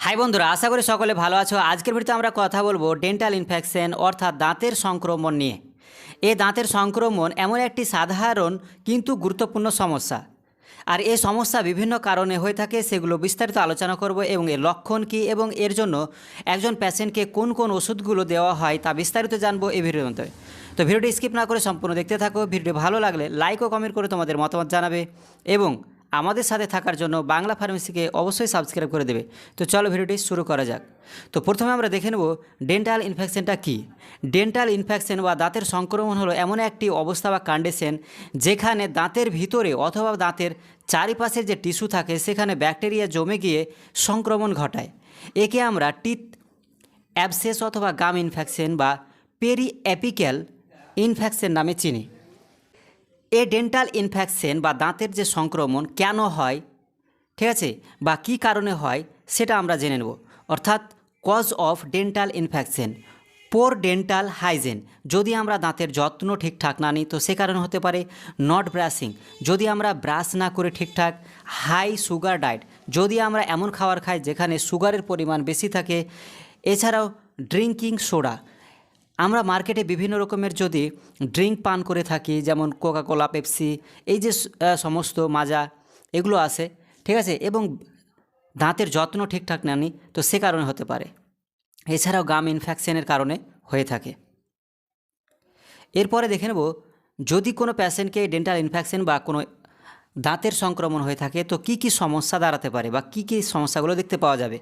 High বন্ধুরা, আশা করি সকলে ভালো আছো। আজকের ভিডিওতে আমরা কথা বলব ডেন্টাল ইনফেকশন অর্থাৎ দাঁতের সংক্রমণ নিয়ে। এ দাঁতের সংক্রমণ এমন একটি সাধারণ কিন্তু গুরুত্বপূর্ণ সমস্যা। আর এই সমস্যা বিভিন্ন কারণে হয়ে থাকে, সেগুলো বিস্তারিত আলোচনা করব এবং এর লক্ষণ কী এবং এর জন্য একজন পেশেন্টকে কোন কোন ওষুধগুলো দেওয়া হয় তা বিস্তারিত জানব এই ভিডিওর মধ্যে। তো ভিডিওটি স্কিপ না করে সম্পূর্ণ দেখতে থাকো। ভিডিওটি ভালো লাগলে লাইক ও কমেন্ট করে তোমাদের মতামত জানাবে এবং আমাদের সাথে থাকার জন্য বাংলা ফার্মেসিকে অবশ্যই সাবস্ক্রাইব করে দেবে। তো চলো ভিডিওটি শুরু করা যাক। তো প্রথমে আমরা দেখে নেব ডেন্টাল ইনফেকশনটা কী। ডেন্টাল ইনফেকশন বা দাঁতের সংক্রমণ হলো এমন একটি অবস্থা বা কন্ডিশন যেখানে দাঁতের ভিতরে অথবা দাঁতের চারিপাশের যে টিস্যু থাকে সেখানে ব্যাকটেরিয়া জমে গিয়ে সংক্রমণ ঘটায়। একে আমরা টিথ অ্যাবসেস অথবা গাম ইনফেকশন বা পেরি অ্যাপিক্যাল ইনফেকশন নামে চিনি। এ ডেন্টাল ইনফেকশন বা দাঁতের যে সংক্রমণ কেন হয়, ঠিক আছে, বা কী কারণে হয়, সেটা আমরা জেনে নেব। অর্থাৎ cause of dental infection, poor dental hygiene. যদি আমরা দাঁতের যত্ন ঠিকঠাক না নিই, তো সে কারণে হতে পারে নট ব্রাশিং। যদি আমরা ব্রাশ না করে ঠিকঠাক, হাই সুগার ডায়েট। যদি আমরা এমন খাবার খাই যেখানে সুগারের পরিমাণ বেশি থাকে, এছাড়াও ড্রিঙ্কিং সোডা। আমরা মার্কেটে বিভিন্ন রকমের যদি ড্রিঙ্ক পান করে থাকি, যেমন কোকাকোলা, পেপসি, এই যে সমস্ত মাজা, এগুলো আছে, ঠিক আছে? এবং দাঁতের যত্ন ঠিকঠাক না নিই তো সে কারণে হতে পারে। এছাড়াও গাম ইনফেকশনের কারণে হয়ে থাকে। এরপরে দেখে নেব, যদি কোনো প্যাশেন্টকে ডেন্টাল ইনফেকশন বা কোনো দাঁতের সংক্রমণ হয়ে থাকে, তো কি কি সমস্যা দাঁড়াতে পারে বা কি কি সমস্যাগুলো দেখতে পাওয়া যাবে?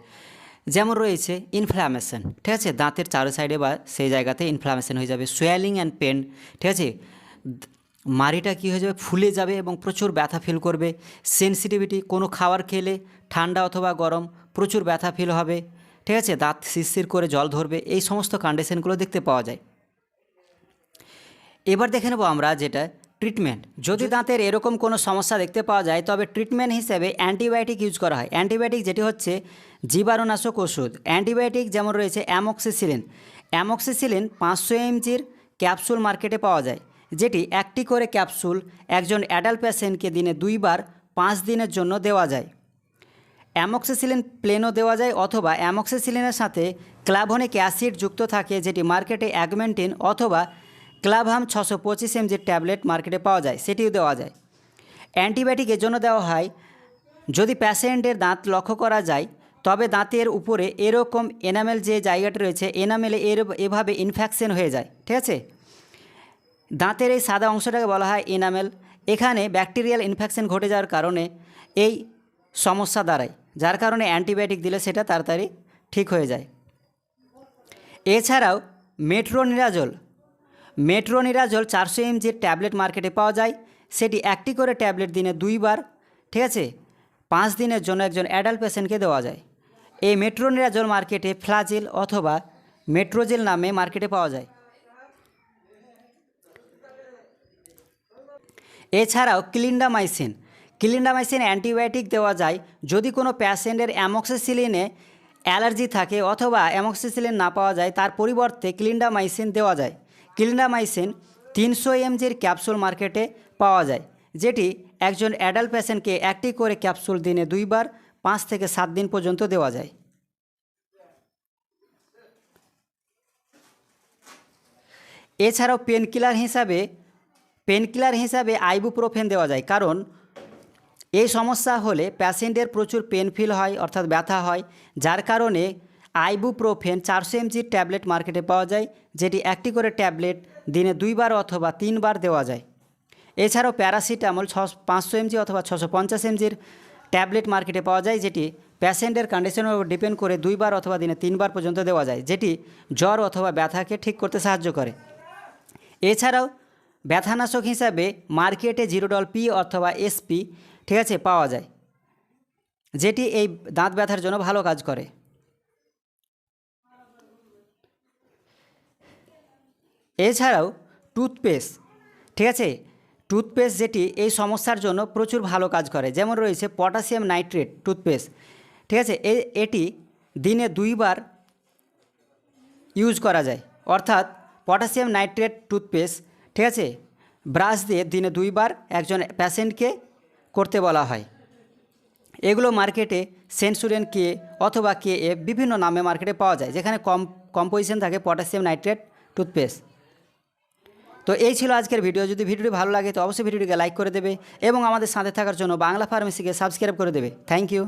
যেমন রয়েছে ইনফ্লামেশন ঠিক আছে? দাঁতের চারো সাইডে বা সেই জায়গাতে ইনফ্লামেশন হয়ে যাবে। সোয়ালিং অ্যান্ড পেন ঠিক আছে? মাড়িটা কী হয়ে যাবে? ফুলে যাবে এবং প্রচুর ব্যথা ফিল করবে। সেন্সিটিভিটি কোনো খাবার খেলে ঠান্ডা অথবা গরম প্রচুর ব্যথা ফিল হবে, ঠিক আছে? দাঁত শিরশির করে জল ধরবে, এই সমস্ত কন্ডিশনগুলো দেখতে পাওয়া যায়। এবার দেখে নেব আমরা যেটা ট্রিটমেন্ট যদি দাঁতের এরকম কোনো সমস্যা দেখতে পাওয়া যায়, তবে ট্রিটমেন্ট হিসেবে অ্যান্টিবায়োটিক ইউজ করা হয়। অ্যান্টিবায়োটিক যেটি হচ্ছে জীবাণুনাশক ওষুধ। অ্যান্টিবায়োটিক যেমন রয়েছে অ্যামক্সিসিলিন অ্যামক্সিসিলিন পাঁচশো এমজির ক্যাপসুল মার্কেটে পাওয়া যায়, যেটি একটি করে ক্যাপসুল একজন অ্যাডাল্ট পেশেন্টকে দিনে দুইবার, পাঁচ দিনের জন্য দেওয়া যায়। অ্যামক্সিসিলিন প্লেনও দেওয়া যায়, অথবা অ্যামক্সিসিলিনের সাথে ক্লাভনিক অ্যাসিড যুক্ত থাকে, যেটি মার্কেটে অ্যাগমেন্টিন অথবা ক্লাভাম ছশো পঁচিশ এমজির ট্যাবলেট মার্কেটে পাওয়া যায়, সেটিও দেওয়া যায়। অ্যান্টিবায়োটিক জন্য দেওয়া হয়, যদি প্যাশেন্টের দাঁত লক্ষ্য করা যায়, তবে দাঁতের উপরে এরকম এনামেল যে জায়গাটা রয়েছে, এনামেলে এর এভাবে ইনফেকশন হয়ে যায়, ঠিক আছে? দাঁতের এই সাদা অংশটাকে বলা হয় এনামেল। এখানে ব্যাকটেরিয়াল ইনফেকশন ঘটে যাওয়ার কারণে এই সমস্যা দাঁড়ায়, যার কারণে অ্যান্টিবায়োটিক দিলে সেটা তাড়াতাড়ি ঠিক হয়ে যায়। এছাড়াও মেট্রোনিরাজল মেট্রোনিরাজল চারশো এমজির ট্যাবলেট মার্কেটে পাওয়া যায়। সেটি একটি করে ট্যাবলেট দিনে দুইবার, ঠিক আছে? পাঁচ দিনের জন্য একজন অ্যাডাল্ট পেশেন্টকে দেওয়া যায়। এই মেট্রোনিরাজল মার্কেটে ফ্লাজিল অথবা মেট্রোজেল নামে মার্কেটে পাওয়া যায়। এছাড়াও ক্লিন্ডামাইসিন। ক্লিন্ডামাইসিন অ্যান্টিবায়োটিক দেওয়া যায় যদি কোনো প্যাশেন্টের অ্যামক্সিসিলিনে অ্যালার্জি থাকে অথবা অ্যামক্সিসিলিন না পাওয়া যায়, তার পরিবর্তে ক্লিন্ডামাইসিন দেওয়া যায়। ক্লিন্ডামাইসিন তিনশো এমজির ক্যাপসুল মার্কেটে পাওয়া যায়, যেটি একজন অ্যাডাল্ট পেশেন্টকে একটি করে ক্যাপসুল দিনে দুইবার পাঁচ থেকে সাত দিন পর্যন্ত দেওয়া যায়। এছাড়াও পেনকিলার হিসাবে পেনকিলার হিসাবে আইবুপ্রোফেন দেওয়া যায়, কারণ এই সমস্যা হলে প্যাশেন্টের প্রচুর পেন ফিল হয়, অর্থাৎ ব্যথা হয়, যার কারণে আইবুপ্রোফেন চারশো এমজির ট্যাবলেট মার্কেটে পাওয়া যায়, যেটি একটি করে ট্যাবলেট দিনে দুইবার অথবা তিনবার দেওয়া যায়। এছাড়াও প্যারাসিটামল ছ পাঁচশো এমজি অথবা ছশো পঞ্চাশ এমজির ট্যাবলেট মার্কেটে পাওয়া যায়, যেটি প্যাশেন্টের কন্ডিশনের উপর ডিপেন্ড করে দুইবার অথবা দিনে তিনবার পর্যন্ত দেওয়া যায়, যেটি জ্বর অথবা ব্যথাকে ঠিক করতে সাহায্য করে। এছাড়াও ব্যথানাশক হিসাবে মার্কেটে জিরোডল পি অথবা এসপি ঠিক আছে, পাওয়া যায়, যেটি এই দাঁত ব্যথার জন্য ভালো কাজ করে। এছাড়াও টুথপেস্ট, ঠিক আছে? টুথপেস্ট যেটি এই সমস্যার জন্য প্রচুর ভালো কাজ করে। যেমন রয়েছে পটাশিয়াম নাইট্রেট টুথপেস্ট, ঠিক আছে? এ, এটি দিনে দুইবার ইউজ করা যায়। অর্থাৎ পটাশিয়াম নাইট্রেট টুথপেস্ট, ঠিক আছে? ব্রাশ দিয়ে দিনে দুইবার একজন প্যাশেন্টকে করতে বলা হয়। এগুলো মার্কেটে সেন্সুরিয়ান কে অথবা কে এফ বিভিন্ন নামে মার্কেটে পাওয়া যায়, যেখানে কম, কম্পোজিশন থাকে পটাশিয়াম নাইট্রেট টুথপেস্ট। তো এই ছিল আজকের ভিডিও। যদি ভিডিওটি ভালো লাগে, তো অবশ্যই ভিডিওটিকে লাইক করে দেবে এবং আমাদের সাথে থাকার জন্য বাংলা ফার্মেসিকে সাবস্ক্রাইব করে দেবে। Thank you.